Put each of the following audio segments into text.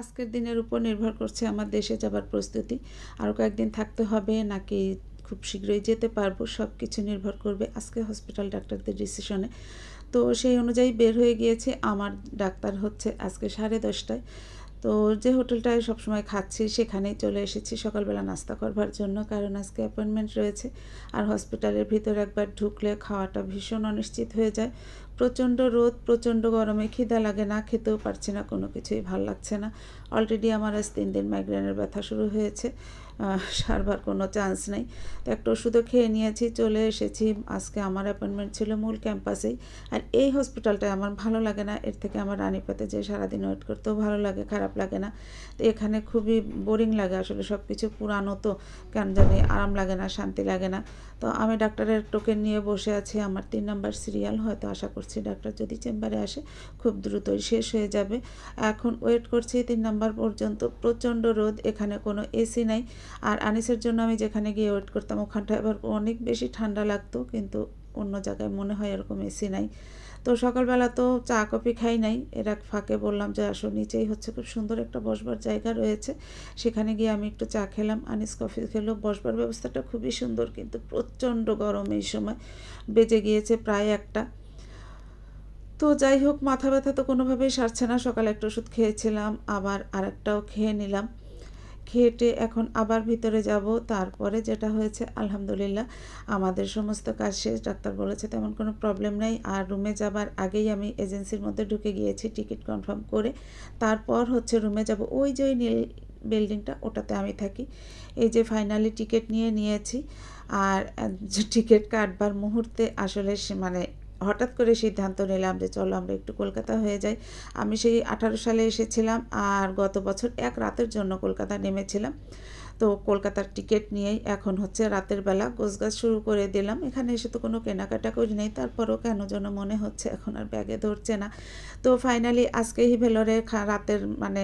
আজকের দিনের উপর নির্ভর করছে আমার দেশে যাবার প্রস্তুতি আরও কয়েকদিন থাকতে হবে, নাকি খুব শীঘ্রই যেতে পারব সব কিছু নির্ভর করবে আজকে হসপিটাল ডাক্তারদের ডিসিশনে তো সেই অনুযায়ী বের হয়ে গিয়েছে, আমার ডাক্তার হচ্ছে আজকে সাড়ে দশটায়। তো যে হোটেলটায় সবসময় খাচ্ছি, সেখানেই চলে এসেছি, সকালবেলা নাস্তা করবার জন্য, কারণ আজকে অ্যাপয়েন্টমেন্ট রয়েছে। আর হসপিটালের ভিতর একবার ঢুকলে খাওয়াটা ভীষণ অনিশ্চিত হয়ে যায়। প্রচণ্ড রোদ, প্রচণ্ড গরমে খিদা লাগে না, খেতেও পারছি না, কোনো কিছুই ভালো লাগছে না। অলরেডি আমার আজ তিন দিন মাইগ্রেনের ব্যথা শুরু হয়েছে সারবার কোনো চান্স নেই। তো একটা ওষুধও খেয়ে নিয়েছি, চলে এসেছি। আজকে আমার অ্যাপয়েন্টমেন্ট ছিল মূল ক্যাম্পাসেই আর এই হসপিটালটায় আমার ভালো লাগে না, এর থেকে আমার রানীপাতে যে সারাদিন ওয়েট করতেও ভালো লাগে, খারাপ লাগে না। তো এখানে খুবই বোরিং লাগে আসলে সব কিছু পুরানো তো, কেন জানি আরাম লাগে না, শান্তি লাগে না। তো আমি ডাক্তারের টোকেন নিয়ে বসে আছি, আমার তিন নম্বর সিরিয়াল হয়তো আশা করছি ডাক্তার যদি চেম্বারে আসে, খুব দ্রুতই শেষ হয়ে যাবে। এখন ওয়েট করছি তিন নাম্বার পর্যন্ত, প্রচণ্ড রোদ, এখানে কোনো এসি নাই। আর আনিসের জন্য আমি যেখানে গিয়ে ওয়েট করতাম, ওখানটা এবার অনেক বেশি ঠান্ডা লাগতো, কিন্তু অন্য জায়গায় মনে হয় এরকম এসি নাই। তো সকালবেলা তো চা, কফি খাই নাই। এর এক ফাঁকে বললাম যে, আসো, নিচেই হচ্ছে খুব সুন্দর একটা বসবার জায়গা রয়েছে। সেখানে গিয়ে আমি একটু চা খেলাম, আনিস কফি খেলো। বসবার ব্যবস্থাটা খুবই সুন্দর, কিন্তু প্রচণ্ড গরম এই সময়। বেজে গিয়েছে প্রায় একটা। তো যাই হোক, মাথা ব্যথা তো কোনোভাবেই সারছে না। সকালে একটা ওষুধ খেয়েছিলাম, আবার আরেকটাও খেয়ে নিলাম। খেটে এখন আবার ভিতরে যাব। তারপরে যেটা হয়েছে, আলহামদুলিল্লাহ, আমাদের সমস্ত কাজ শেষ। ডাক্তার বলেছে তেমন কোনো প্রবলেম নেই। আর রুমে যাবার আগেই আমি এজেন্সির মধ্যে ঢুকে গিয়েছি টিকিট কনফার্ম করে। তারপর হচ্ছে রুমে যাব। ওই যে নীল বিল্ডিংটা ওটাতে আমি থাকি। এই যে ফাইনালি টিকিট নিয়ে নিয়েছি। আর টিকিট কাটবার মুহূর্তে আসলে মানে হঠাৎ করে সিদ্ধান্ত নিলাম যে চলো আমরা একটু কলকাতা হয়ে যাই। আমি সেই আঠারো সালে এসেছিলাম আর গত বছর এক রাতের জন্য কলকাতা নেমেছিলাম। তো কলকাতার টিকিট নিয়েই এখন হচ্ছে রাতের বেলা গোছগাছ শুরু করে দিলাম। এখানে এসে তো কোনো কেনাকাটা করি নেই, তারপরও কেন যেন মনে হচ্ছে এখন আর ব্যাগে ধরছে না। তো ফাইনালি আজকে ভেলোরে রাতের মানে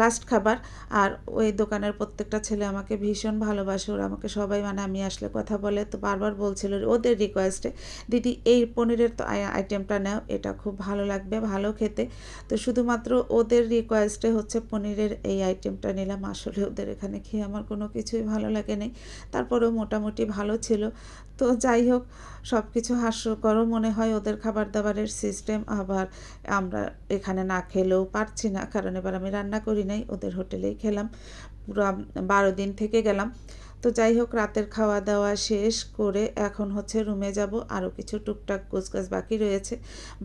লাস্ট খাবার আর ওই দোকানের প্রত্যেকটা ছেলে আমাকে ভীষণ ভালোবাসে। ওরা আমাকে সবাই মানে আমি আসলে কথা বলে তো বারবার বলছিল ওদের রিকোয়েস্টে দিদি, এই পনিরের তো আইটেমটা নাও, এটা খুব ভালো লাগবে, ভালো খেতে। তো শুধুমাত্র ওদের রিকোয়েস্টে হচ্ছে পনিরের এই আইটেমটা নিলাম। আসলে ওদের এখানে খেয়ে আমার কোনো কিছুই ভালো লাগে নাই। তারপরেও মোটামুটি ভালো ছিল। তো যাই হোক সব কিছু হাস্যকরও মনে হয় ওদের খাবার দাবারের সিস্টেম আবার আমরা এখানে না খেলেও পারছি না, কারণ এবার আমি রান্না করি নাই, ওদের হোটেলেই খেলাম। পুরো বারো দিন থেকে গেলাম। তো যাই হোক, রাতের খাওয়া দাওয়া শেষ করে এখন হচ্ছে রুমে যাব। আরও কিছু টুকটাক কুচকাচ বাকি রয়েছে।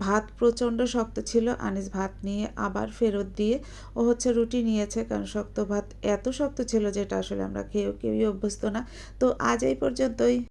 ভাত প্রচণ্ড শক্ত ছিল। আনিস ভাত নিয়ে আবার ফেরত দিয়ে ও হচ্ছে রুটি নিয়েছে, কারণ শক্ত ভাত এত শক্ত ছিল যেটা আসলে আমরা খেয়েও কেউই অভ্যস্ত না। তো আজ এই পর্যন্তই।